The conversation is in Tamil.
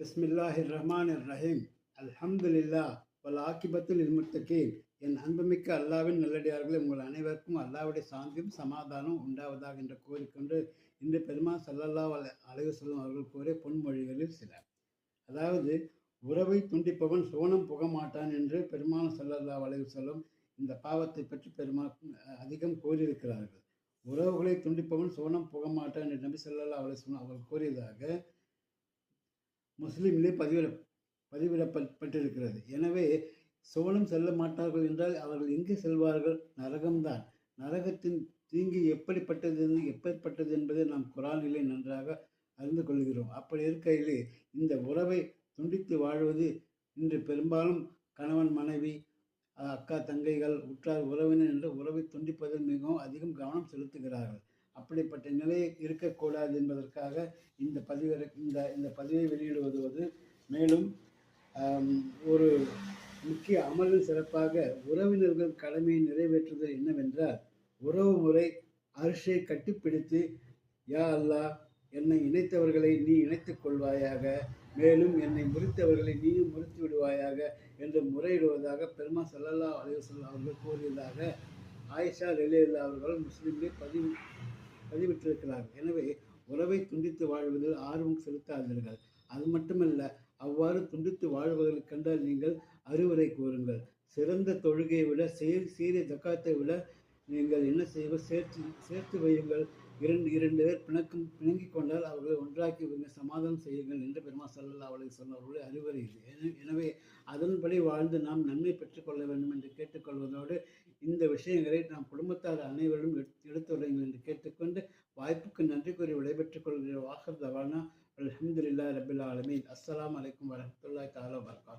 பிஸ்மில்லாஹிர் இர் ரஹீம் அல்ஹம்துலில்லா வல் ஆக்கிபத்தில் இல்முத்தகீன் என் அன்புமிக்க அல்லாவின் நல்லடியார்களே உங்கள் அனைவருக்கும் அல்லாவுடைய சாந்தியும் சமாதானம் உண்டாவதாக என்று கூறிக்கொண்டு இன்று பெருமாள் சல்லல்லா அலைவு செல்லும் அவர்கள் கூறிய பொன்மொழிகளில் சில. அதாவது உறவை துண்டிப்பவன் சோனம் புக மாட்டான் என்று பெருமாள் சல்லல்லா அலைவு செல்லும் இந்த பாவத்தை பற்றி பெருமாள் அதிகம் கூறியிருக்கிறார்கள். உறவுகளை துண்டிப்பவன் சோனம் புக மாட்டான் என்று நபி சல்லல்லா அலைவு அவர்கள் கூறியதாக முஸ்லீமிலே பதிவிட பதிவிடப்பட்டிருக்கிறது. எனவே சோழம் செல்ல மாட்டார்கள் என்றால் அவர்கள் எங்கே செல்வார்கள்? நரகம்தான். நரகத்தின் தீங்கு எப்படிப்பட்டது எப்படிப்பட்டது என்பதை நாம் குரானிலே நன்றாக அறிந்து கொள்கிறோம். அப்படி இருக்கையிலே இந்த உறவை துண்டித்து வாழ்வது இன்று பெரும்பாலும் கணவன் மனைவி அக்கா தங்கைகள் உற்றார் உறவினர் என்ற உறவை துண்டிப்பதில் மிகவும் அதிகம் கவனம் செலுத்துகிறார்கள். அப்படிப்பட்ட நிலை இருக்கக்கூடாது என்பதற்காக இந்த பதிவு இந்த இந்த பதிவை வெளியிடுவது மேலும் ஒரு முக்கிய அமலில் சிறப்பாக உறவினர்கள் கடமையை நிறைவேற்றுதல் என்னவென்றால் உறவு முறை அரிசை கட்டிப்பிடித்து யா அல்லா என்னை இணைத்தவர்களை நீ இணைத்துக் கொள்வாயாக மேலும் என்னை முறித்தவர்களை நீயும் முறித்து விடுவாயாக என்று முறையிடுவதாக பெருமா சல்லல்லா அலைவசல் அவர்கள் கூறியதாக ஆயிஷா ரெலியல்லா அவர்கள் முஸ்லீம்களை பதிவு பதிவிட்டிருக்கிறார். எனவே உறவை துண்டித்து வாழ்வதில் ஆர்வம் செலுத்தாதீர்கள். அது மட்டுமல்ல அவ்வாறு துண்டித்து வாழ்வதை கண்டால் நீங்கள் அறிவுரை கூறுங்கள். சிறந்த தொழுகையை விட செயல் சீரிய தக்காத்தை விட நீங்கள் என்ன செய்வ சேர்த்து சேர்த்து வையுங்கள். இரண்டு இரண்டு பேர் பிணக்கம் பிணங்கிக் கொண்டால் அவர்களை ஒன்றாக்கி சமாதானம் செய்யுங்கள் என்று பெருமா சல்லா அவளை சொன்னவர்களுடைய அறிவுரை இது. எனவே அதன்படி வாழ்ந்து நாம் நன்மை பெற்றுக்கொள்ள வேண்டும் என்று கேட்டுக்கொள்வதோடு இந்த விஷயங்களை நாம் குடும்பத்தார் அனைவரும் எடுத்து வருங்கள் என்று கேட்டுக்கொண்டு வாய்ப்புக்கு நன்றி கூறி விடைபெற்றுக் கொள்கிற வாகர் தவானா. அலமதுல்லா ரபில் ஆலமீன். அஸ்லாம் வலைக்கம் வரமத்துல்லாய் தாலா வர்கா